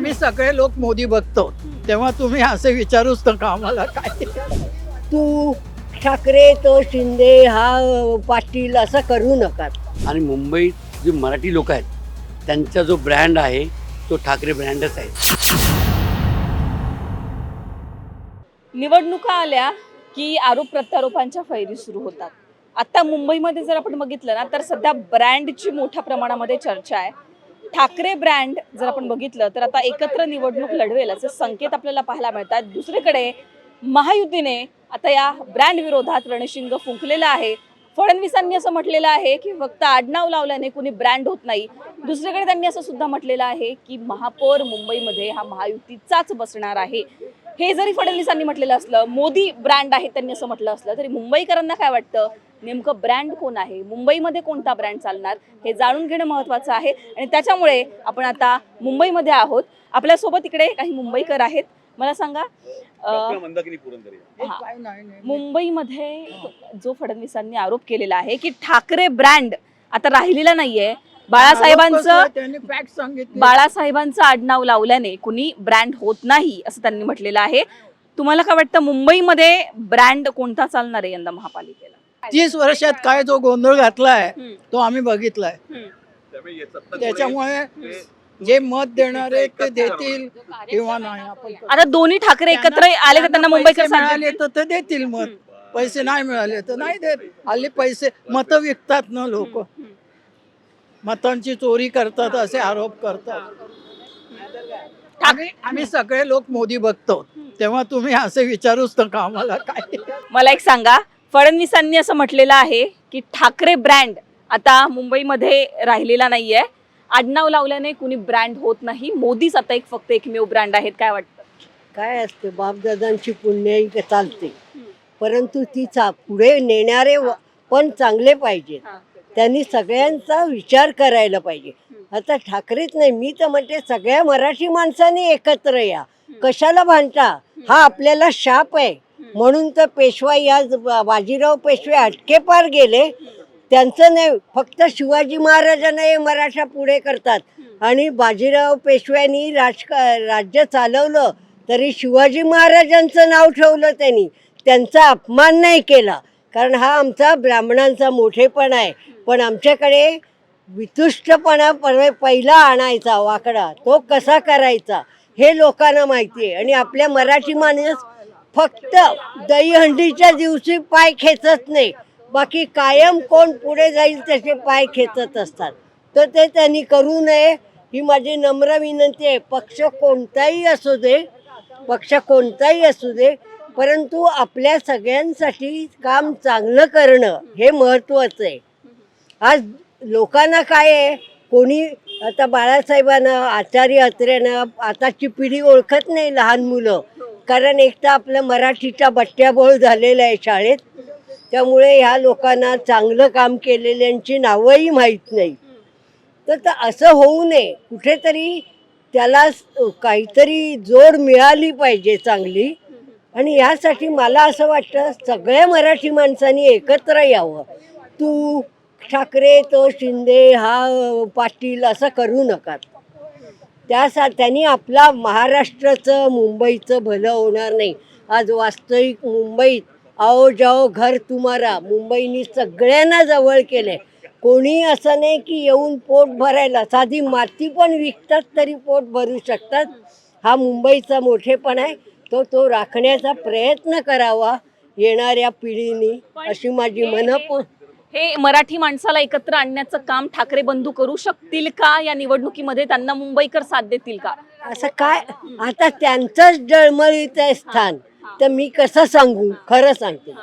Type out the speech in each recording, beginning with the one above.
आम्ही सगळे लोक मोदी बघतो. तेव्हा तुम्ही असे विचारूच नका आम्हाला काय. तू ठाकरे तो शिंदे हा पाटील असं करू नका. आणि मुंबईत जे मराठी लोक आहेत त्यांचा जो ब्रँड आहे तो ठाकरे ब्रँडच आहे. निवडणुका आल्या की आरोप प्रत्यारोपांच्या फैरी सुरू होतात. आता मुंबईमध्ये जर आपण बघितलं ना तर सध्या ब्रँडची मोठ्या प्रमाणामध्ये चर्चा आहे. ठाकरे ब्रँड जर आपण बघितलं तर आता एकत्र निवडणूक लढवेल असे संकेत आपल्याला पाहायला मिळतात. दुसरीकडे महायुतीने आता या ब्रँड विरोधात रणशिंग फुंकलेलं आहे. फडणवीसांनी असं म्हटलेलं आहे की फक्त आडनाव लावल्याने कुणी ब्रँड होत नाही. दुसरीकडे त्यांनी असं सुद्धा म्हटलेलं आहे की महापौर मुंबईमध्ये हा महायुतीचाच बसणार आहे. हे जरी फडणवीसांनी म्हटलेलं असलं मोदी ब्रँड आहे त्यांनी असं म्हटलं असलं तरी मुंबईकरांना काय वाटतं? नेमकं ब्रँड कोण आहे? मुंबईमध्ये कोणता ब्रँड चालणार? हे जाणून घेणं महत्त्वाचं आहे. आणि त्याच्यामुळे आपण आता मुंबईमध्ये आहोत. आपल्यासोबत इकडे काही मुंबईकर आहेत. मला सांगा. मुंबईमध्ये जो फडणवीसांनी आरोप केलेला आहे की ठाकरे ब्रँड आता राहिलेला नाहीये. बाळासाहेबांचं त्यांनी फॅक्ट सांगितले. बाळासाहेबांचं आडनाव लावल्याने कुणी ब्रँड होत नाही असं त्यांनी म्हटलेलं आहे. तुम्हाला काय वाटतं मुंबईमध्ये ब्रँड कोणता चालणार आहे यंदा महापालिकेला? तीस वर्षात काय जो गोंधळ घातलाय. तो आम्ही बघितलाय. त्याच्यामुळे जे मत देणारे ते देतील किंवा नाही आपण आता दोन्ही ठाकरे एकत्र आले तर त्यांना मुंबईकर मिळाले. तर ते देतील मत. पैसे नाही मिळाले तर नाही देत. हल्ली पैसे मत विकतात ना लोक. मतांची चोरी करतात असे आरोप करतात. आम्ही आम्ही सगळे लोक मोदी बघतो तेव्हा तुम्ही असे विचारूच नका आम्हाला काय? मला एक सांगा फडणवीसांनी असं म्हटलेलं आहे की ठाकरे ब्रँड आता मुंबईमध्ये राहिलेला नाहीये. आडनाव लावल्याने कुणी ब्रँड होत नाही. मोदीच आता एक फक्त एकमेव ब्रँड आहेत. काय वाटतं? काय असते बापदादांची पुण्याई चालते. परंतु ती चा पुढे नेणारे पण चांगले पाहिजेत. त्यांनी सगळ्यांचा विचार करायला पाहिजे. आता ठाकरेच नाही मी तर म्हणते सगळ्या मराठी माणसांनी एकत्र या. कशाला भांडता? हा आपल्याला शाप आहे. म्हणून तर पेशवा या ज- बाजीराव पेशवे अटके पार गेले. त्यांचं नाही फक्त शिवाजी महाराजांना हे मराठा पुढे करतात. आणि बाजीराव पेशव्यांनी राजक राज्य चालवलं तरी शिवाजी महाराजांचं नाव ठेवलं त्यांनी. त्यांचा अपमान नाही केला. कारण हा आमचा ब्राह्मणांचा मोठेपणा आहे. पण आमच्याकडे वितुष्टपणा पर- पहिला आणायचा वाकडा. तो कसा करायचा हे लोकांना माहिती आहे. आणि आपल्या मराठी माणूस फक्त दहीहंडीच्या दिवशी पाय खेचत नाही. बाकी कायम कोण पुढे जाईल तसे पाय खेचत असतात. तर ते त्यांनी करू नये ही माझी नम्र विनंती आहे. पक्ष कोणताही असू दे पक्ष कोणताही असू दे परंतु आपल्या सगळ्यांसाठी काम चांगलं करणं हे महत्त्वाचं आहे. आज लोकांना काय आहे? कोणी आता बाळासाहेबांना आचार्य अत्र्यानं आताची पिढी ओळखत नाही लहान मुलं. कारण एक तर आपलं मराठीचा बट्ट्याबोळ झालेला आहे शाळेत. त्यामुळे ह्या लोकांना चांगलं काम केलेल्यांची नावंही माहीत नाही. तर तर असं होऊ नये. कुठेतरी त्याला काहीतरी जोड मिळाली पाहिजे चांगली. आणि ह्यासाठी मला असं वाटतं सगळ्या मराठी माणसांनी एकत्र यावं. तू ठाकरे तो शिंदे हा पाटील असं करू नका त्यासा त्यांनी आपला महाराष्ट्राचं मुंबईचं भलं होणार नाही. आज वास्तविक मुंबईत आओ जाओ घर तुम्हाला मुंबईनी सगळ्यांना जवळ केले कोणी असं नाही की येऊन पोट भरायला साधी माती पण विकतात तरी पोट भरू शकतात. हा मुंबईचा मोठेपणा आहे. तो तो राखण्याचा प्रयत्न करावा येणाऱ्या पिढीनी अशी माझी मनपूर हे मराठी माणसाला एकत्र आणण्याचं काम ठाकरे बंधू करू शकतील का? या निवडणुकीमध्ये त्यांना मुंबईकर साथ देतील का? असं काय? आता त्यांचंच डळमळीत आहे स्थान. तर मी कसं सांगू? खरं सांगते.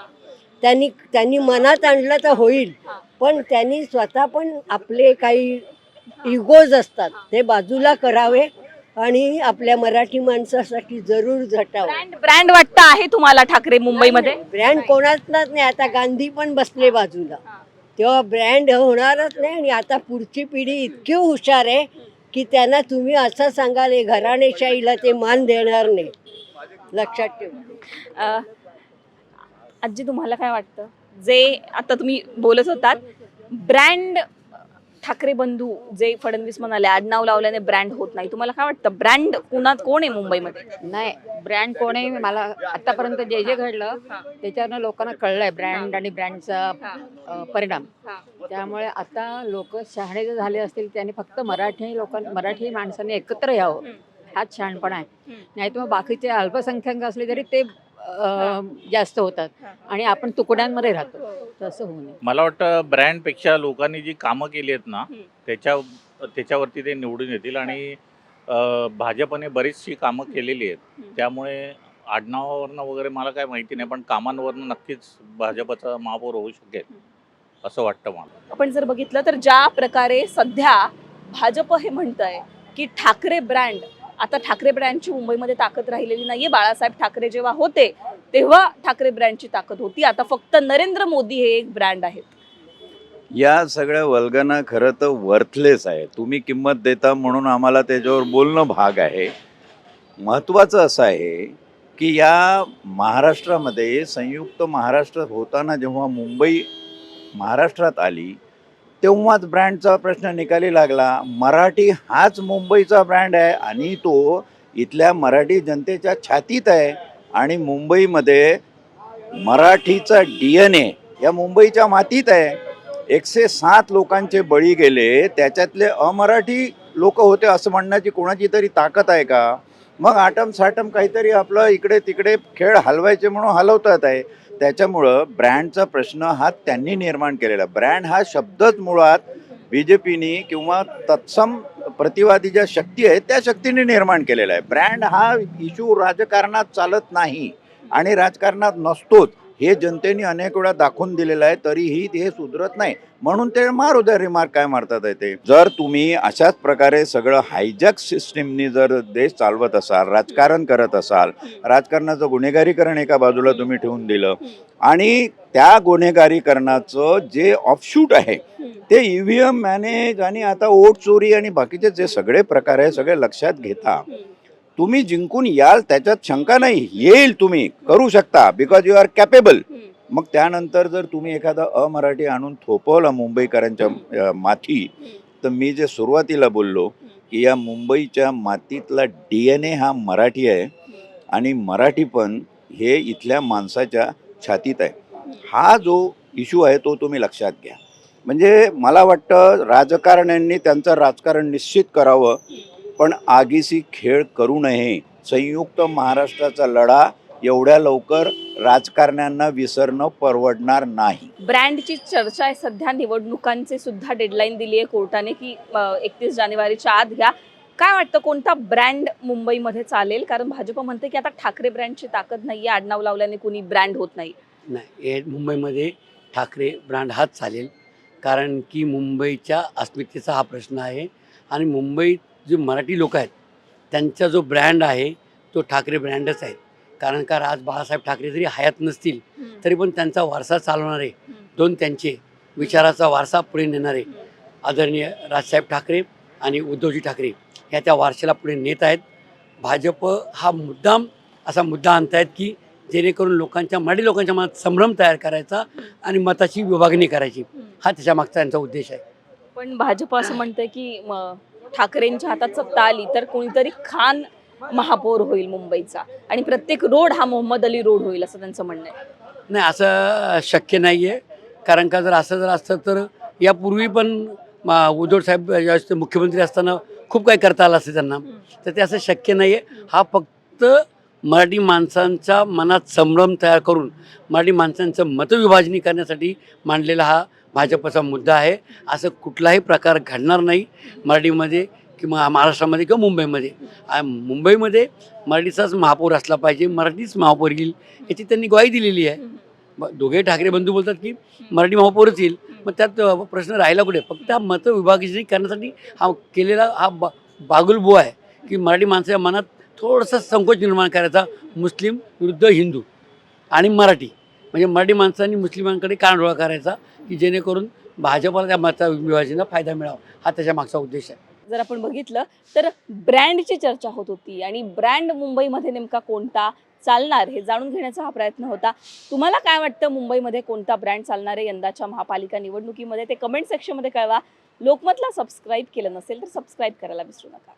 त्यांनी त्यांनी मनात आणलं तर होईल. पण त्यांनी स्वतः पण आपले काही इगोज असतात. ते बाजूला करावे. आणि आपल्या मराठी माणसासाठी जरूर झटावं. ब्रँड ब्रँड वाटतं आहे तुम्हाला ठाकरे मुंबईमध्ये? ब्रँड कोणाचाच नाही. आता गांधी पण बसले बाजूला. तेव्हा ब्रँड होणारच नाही आणि आता पुढची पिढी इतकी हुशार आहे की त्यांना तुम्ही असं सांगाल हे घराणेशाहीला ते मान देणार नाही. लक्षात ठेवा. अं, आजी तुम्हाला काय वाटतं? जे आता तुम्ही बोलत होतात ब्रँड ठाकरे बंधू जे फडणवीस म्हणाले आडनाव लावल्याने ब्रँड होत नाही. तुम्हाला काय वाटतं? ब्रँड कुणात कोण आहे मुंबईमध्ये? नाही ब्रँड कोणी मला आतापर्यंत जे जे घडलं त्याच्यावरनं लोकांना कळलंय ब्रँड आणि ब्रँडचा अं, परिणाम. त्यामुळे आता लोक शहाणे जे झाले असतील त्यांनी फक्त मराठी लोकां मराठी माणसांनी एकत्र यावं. हाच शहाणपणा आहे. नाही तर मग बाकीचे अल्पसंख्याक असले तरी ते अं, जास्त होतात. आणि आपण तुकड्यांमध्ये राहतो. तसं होऊ नये मला वाटतं ब्रँडपेक्षा लोकांनी जी कामं केली आहेत ना हम्म. त्याच्या त्याच्यावरती ते निवडून येतील आणि अं, भाजपने बरीचशी कामं केलेली आहेत. त्यामुळे आडनावावरनं वगैरे मला काय माहिती नाही पण कामांवरनं नक्कीच भाजपचा महापौर होऊ शकेल असं वाटतं मला. आपण जर बघितलं तर ज्या प्रकारे सध्या भाजप हे म्हणतंय की ठाकरे ब्रँड आता ठाकरे ब्रँडची मुंबईमध्ये ताकद राहिलेली नाहीये. बाळासाहेब ठाकरे जेव्हा होते तेव्हा ठाकरे ब्रँडची ताकद होती. आता फक्त नरेंद्र मोदी हे एक ब्रँड आहेत. या सगळ्या वल्गना खरं तर वर्थलेस आहे. तुम्ही किंमत देता म्हणून आम्हाला त्याच्यावर बोलणं भाग आहे. महत्त्वाचं असं आहे की या महाराष्ट्रामध्ये संयुक्त महाराष्ट्र होताना जेव्हा मुंबई महाराष्ट्रात आली तेव्हाच ब्रँडचा प्रश्न निकाली लागला. मराठी हाच मुंबईचा ब्रँड आहे आणि तो इथल्या मराठी जनतेच्या छातीत आहे. आणि मुंबईमध्ये मराठीचा डी एन ए या मुंबईच्या मातीत आहे. एकशे सात लोकांचे बळी गेले. त्याच्यातले अमराठी लोक होते असं म्हणण्याची कोणाची तरी ताकद आहे का? मग आटम साटम काहीतरी आपलं इकडे तिकडे खेळ हलवायचे म्हणून हलवतात आहे. त्याच्यामुळं ब्रँडचा प्रश्न हा त्यांनी निर्माण केलेला. ब्रँड हा शब्दच मुळात बी जे पीने किंवा तत्सम प्रतिवादी ज्या शक्ती आहेत त्या शक्तीने निर्माण केलेला आहे. ब्रँड हा इश्यू राजकारणात चालत नाही आणि राजकारणात नसतोच. हे जनतेने अनेक वेळा दाखवून दिलेलं आहे तरीही ते सुधरत नाही. म्हणून ते मार द्या रिमार्क काय मारतात आहे ते. जर तुम्ही अशाच प्रकारे सगळं हायजॅक सिस्टीमनी जर देश चालवत असाल राजकारण करत असाल राजकारणाचं गुन्हेगारीकरण एका बाजूला तुम्ही ठेवून दिलं आणि त्या गुन्हेगारीकरणाचं जे ऑफशूट आहे ते ई व्ही एम मॅनेज आणि आता ओट चोरी आणि बाकीचे जे सगळे प्रकार आहे सगळे लक्षात घेता तुम्ही जिंकून याल त्याच्यात शंका नाही. येईल तुम्ही. करू शकता. बिकॉज यू आर कॅपेबल मग त्यानंतर जर तुम्ही एखादा अमराठी आणून थोपवला मुंबईकरांच्या माथी तर मी जे सुरुवातीला बोललो की या मुंबईच्या मातीतला डी एन ए हा मराठी आहे आणि मराठी पण हे इथल्या माणसाच्या छातीत आहे. हा जो इश्यू आहे तो तुम्ही लक्षात घ्या. म्हणजे मला वाटतं राजकारण्यांनी त्यांचं राजकारण निश्चित करावं. पण आगीसी खेळ करू नये. संयुक्त महाराष्ट्राचा लढा एवढ्या लवकर राजकारण्यांना विसरणं परवडणार नाही. ब्रँडची चर्चा आहे सध्या. निवडणुकांचे सुद्धा डेडलाईन दिली आहे कोर्टाने की एकतीस जानेवारीच्या आत घ्या. काय वाटतं कोणता ब्रँड मुंबईमध्ये चालेल? कारण भाजप म्हणते की आता ठाकरे ब्रँडची ताकद नाहीये आडनाव लावल्याने कुणी ब्रँड होत नाही. नाही हे मुंबईमध्ये ठाकरे ब्रँड हाच चालेल. कारण की मुंबईच्या अस्मितेचा हा प्रश्न आहे. आणि मुंबईत जे मराठी लोक आहेत त्यांचा जो ब्रँड आहे तो ठाकरे ब्रँडच आहे कारण का आज बाळासाहेब ठाकरे जरी हयात नसतील तरी पण त्यांचा वारसा चालवणारे दोन त्यांचे विचाराचा वारसा पुढे नेणारे आदरणीय राजसाहेब ठाकरे आणि उद्धवजी ठाकरे ह्या त्या वारशाला पुढे नेत आहेत. भाजप हा मुद्दाम असा मुद्दा आणतायत की जेणेकरून लोकांच्या मराठी लोकांच्या मनात संभ्रम तयार करायचा आणि मताची विभागणी करायची. हा त्याच्या मागचा त्यांचा उद्देश आहे. पण भाजप असं म्हणतंय की ठाकरेंच्या हातात सत्ता आली तर कोणीतरी खान महापौर होईल मुंबईचा. आणि प्रत्येक रोड हा मोहम्मद अली रोड होईल असं त्यांचं म्हणणं आहे. नाही असं शक्य नाही आहे कारण का जर असं जर असतं तर यापूर्वी पण उद्धव साहेब मुख्यमंत्री असताना खूप काही करता आलं असतं त्यांना. तर ते असं शक्य नाही आहे हा फक्त मराठी माणसांच्या मनात संभ्रम तयार करून मराठी माणसांचं मतविभाजनी करण्यासाठी मांडलेला हा भाजपचा मुद्दा आहे. असं कुठलाही प्रकार घडणार नाही मराठीमध्ये किंवा महाराष्ट्रामध्ये किंवा मुंबईमध्ये. मुंबईमध्ये मराठीचाच महापौर असला पाहिजे मराठीच महापौर येईल याची त्यांनी ग्वाही दिलेली आहे. दोघे ठाकरे बंधू बोलतात की मराठी महापौरच येईल. मग त्यात प्रश्न राहिला कुठे? फक्त हा मतविभागणी करण्यासाठी हा केलेला हा बा बागुलबो आहे की मराठी माणसाच्या मनात थोडंसं संकोच निर्माण करायचा. मुस्लिम विरुद्ध हिंदू आणि मराठी. म्हणजे मराठी माणसांनी मुस्लिमांकडे कानडोळा करायचा की जेणेकरून भाजपला त्या मता विभाजनाला फायदा मिळावा हा त्याच्या मागचा उद्देश आहे. जर आपण बघितलं तर ब्रँडची चर्चा होत होती आणि ब्रँड मुंबईमध्ये नेमका कोणता चालणार हे जाणून घेण्याचा हा प्रयत्न होता. तुम्हाला काय वाटतं मुंबईमध्ये कोणता ब्रँड चालणार आहे? यंदाच्या महापालिका निवडणुकीमध्ये ते कमेंट सेक्शनमध्ये कळवा. लोकमतला सबस्क्राईब केलं नसेल तर सबस्क्राईब करायला विसरू नका.